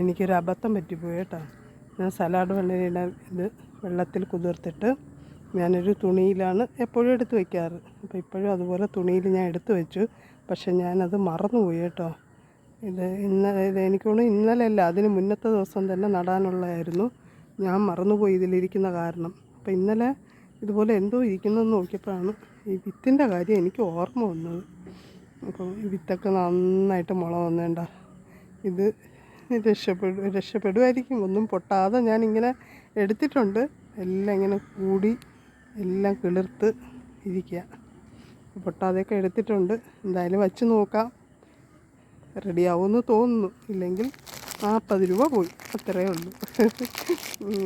എനിക്കൊരു അബദ്ധം പറ്റിപ്പോയി കേട്ടോ. ഞാൻ സലാഡ് വെള്ളരിയുടെ ഇത് വെള്ളത്തിൽ കുതിർത്തിട്ട് ഞാനൊരു തുണിയിലാണ് എപ്പോഴും എടുത്ത് വയ്ക്കാറ് അപ്പോൾ ഇപ്പോഴും അതുപോലെ തുണിയിൽ ഞാൻ എടുത്ത് വെച്ചു. പക്ഷെ ഞാനത് മറന്നുപോയി കേട്ടോ. ഇത് ഇന്നലെ ഇത് എനിക്ക് തോന്നുന്നു ഇന്നലെ അല്ല അതിന് മുന്നത്തെ ദിവസം തന്നെ നടാനുള്ളതായിരുന്നു. ഞാൻ മറന്നുപോയി ഇതിലിരിക്കുന്ന കാരണം. അപ്പോൾ ഇന്നലെ ഇതുപോലെ എന്തോ ഇരിക്കുന്നതെന്ന് നോക്കിയപ്പോഴാണ് ഈ വിത്തിന്റെ കാര്യം എനിക്ക് ഓർമ്മ വന്നത്. അപ്പോൾ ഈ വിത്തൊക്കെ നന്നായിട്ട് മുള വന്നേണ്ട. ഇത് രക്ഷപ്പെടും രക്ഷപ്പെടുമായിരിക്കും ഒന്നും പൊട്ടാതെ ഞാനിങ്ങനെ എടുത്തിട്ടുണ്ട്. എല്ലാം ഇങ്ങനെ കൂടി എല്ലാം കിളിർത്ത് ഇരിക്കുക പൊട്ടാതെയൊക്കെ എടുത്തിട്ടുണ്ട്. എന്തായാലും വച്ച് നോക്കാം. റെഡിയാവുമെന്ന് തോന്നുന്നു. ഇല്ലെങ്കിൽ നാൽപ്പത് രൂപ പോയി. അത്രയേ ഉള്ളൂ.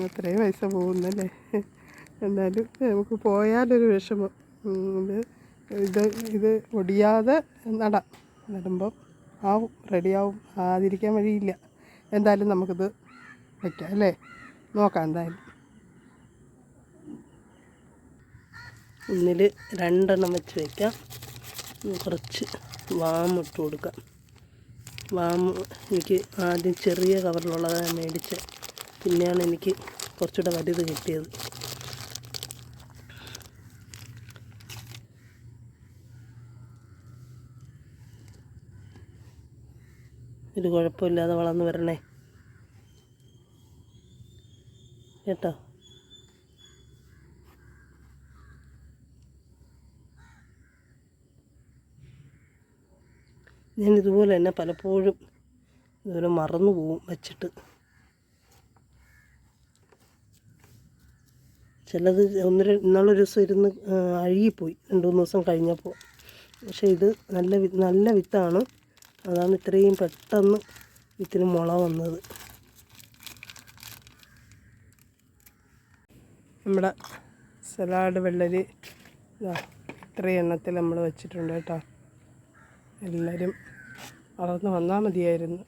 അത്രയും പൈസ പോകുന്നല്ലേ? എന്നാലും നമുക്ക് പോയാലൊരു വിഷമം. ഇത് ഇത് ഇത് ഒടിയാതെ നടാം. നടുമ്പം ആവും റെഡിയാവും. ആതിരിക്കാൻ വഴിയില്ല. എന്തായാലും നമുക്കിത് വയ്ക്കാം അല്ലേ? നോക്കാം എന്തായാലും. ഒന്നിൽ രണ്ടെണ്ണം വെച്ച് വയ്ക്കാം കുറച്ച് വാമിട്ട് കൊടുക്കാം. വാമ് എനിക്ക് ആദ്യം ചെറിയ കവറിലുള്ളതാണ് മേടിച്ചത്. പിന്നെയാണ് എനിക്ക് കുറച്ചുകൂടെ വലുത് കിട്ടിയത്. ഇത് കുഴപ്പമില്ലാതെ വളർന്നു വരണേ. കേട്ടോ? ഞാൻ ഇതുപോലെ തന്നെ പലപ്പോഴും ഇതുപോലെ മറന്നു പോവും വെച്ചിട്ട്. ചിലത് ഒന്ന് ഇന്നുള്ളൊരു ദിവസം ഇരുന്ന് അഴുകിപ്പോയി. രണ്ട് മൂന്ന് ദിവസം കഴിഞ്ഞപ്പോൾ. പക്ഷേ ഇത് നല്ല നല്ല വിത്താണ്. അതാണ് ഇത്രയും പെട്ടെന്ന് ഇതിന് മുള വന്നത്. നമ്മുടെ സലാഡ് വെള്ളരി ഇതാ ഇത്രയും എണ്ണത്തിൽ നമ്മൾ വെച്ചിട്ടുണ്ട് കേട്ടോ. എല്ലാവരും വളർന്ന് വന്നാൽ മതിയായിരുന്നു.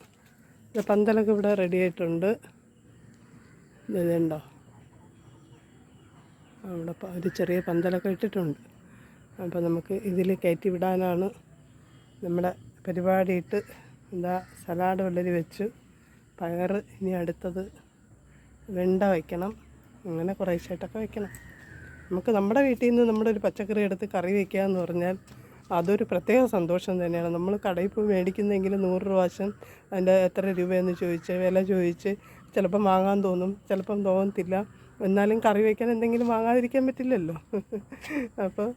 ഇത് പന്തലൊക്കെ ഇവിടെ റെഡി ആയിട്ടുണ്ട്. ഇത് ഇതുണ്ടോ അവിടെ ഒരു ചെറിയ പന്തലൊക്കെ ഇട്ടിട്ടുണ്ട്. അപ്പോൾ നമുക്ക് ഇതിൽ കയറ്റി വിടാനാണ് നമ്മുടെ പരിപാടിയിട്ട് എന്താ സലാഡ് വെള്ളരി വെച്ച് പയർ ഇനി അടുത്തത് വെണ്ട വയ്ക്കണം. അങ്ങനെ കുറേശ്ശായിട്ടൊക്കെ വയ്ക്കണം. നമുക്ക് നമ്മുടെ വീട്ടിൽ നിന്ന് നമ്മുടെ ഒരു പച്ചക്കറി എടുത്ത് കറി വയ്ക്കുക എന്ന് പറഞ്ഞാൽ അതൊരു പ്രത്യേക സന്തോഷം തന്നെയാണ്. നമ്മൾ കടയിൽ പോയി മേടിക്കുന്നെങ്കിൽ നൂറ് പ്രാവശ്യം അതിന്റെ എത്ര രൂപയെന്ന് ചോദിച്ച് വില ചോദിച്ച് ചിലപ്പം വാങ്ങാൻ തോന്നും ചിലപ്പം തോന്നത്തില്ല. എന്നാലും കറി വയ്ക്കാൻ എന്തെങ്കിലും വാങ്ങാതിരിക്കാൻ പറ്റില്ലല്ലോ. അപ്പോൾ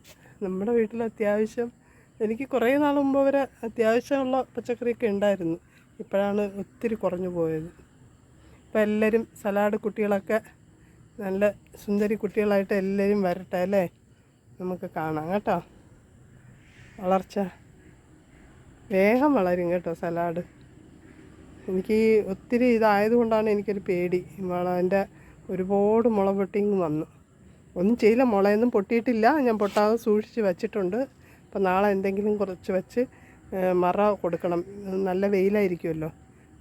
നമ്മുടെ വീട്ടിൽ അത്യാവശ്യം എനിക്ക് കുറേ നാൾ മുമ്പ് വരെ അത്യാവശ്യമുള്ള പച്ചക്കറിയൊക്കെ ഉണ്ടായിരുന്നു. ഇപ്പോഴാണ് ഒത്തിരി കുറഞ്ഞു പോയത്. ഇപ്പം എല്ലാവരും സലാഡ് കുട്ടികളൊക്കെ നല്ല സുന്ദരി കുട്ടികളായിട്ട് എല്ലാവരും വരട്ടെ അല്ലേ? നമുക്ക് കാണാം കേട്ടോ. വളർച്ച. വേഗം വളരും കേട്ടോ സലാഡ്. എനിക്ക് ഒത്തിരി ഇതായതുകൊണ്ടാണ് എനിക്കൊരു പേടി. എന്റെ ഒരുപാട് മുള പൊട്ടിങ് വന്നു. ഒന്നും ചെയ്യില്ല. മുളയൊന്നും പൊട്ടിയിട്ടില്ല. ഞാൻ പൊട്ടാതെ സൂക്ഷിച്ച് വെച്ചിട്ടുണ്ട്. അപ്പം നാളെ എന്തെങ്കിലും കുറച്ച് വെച്ച് മറ കൊടുക്കണം. നല്ല വെയിലായിരിക്കുമല്ലോ.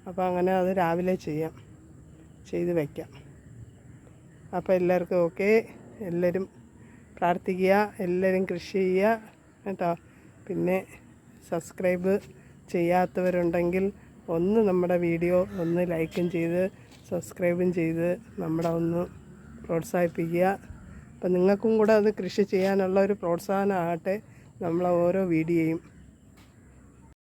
അപ്പോൾ അങ്ങനെ അത് രാവിലെ ചെയ്യാം. ചെയ്ത് വയ്ക്കാം അപ്പോൾ എല്ലാവർക്കും ഓക്കെ. എല്ലാവരും പ്രാർത്ഥിക്കുക. എല്ലാവരും കൃഷി ചെയ്യുക. കേട്ടോ. പിന്നെ സബ്സ്ക്രൈബ് ചെയ്യാത്തവരുണ്ടെങ്കിൽ ഒന്ന് നമ്മുടെ വീഡിയോ ഒന്ന് ലൈക്കും ചെയ്ത് സബ്സ്ക്രൈബും ചെയ്ത് നമ്മുടെ ഒന്ന് പ്രോത്സാഹിപ്പിക്കുക. അപ്പം നിങ്ങൾക്കും കൂടെ അത് കൃഷി ചെയ്യാനുള്ള ഒരു പ്രോത്സാഹനമാകട്ടെ നമ്മളെ ഓരോ വീഡിയോയും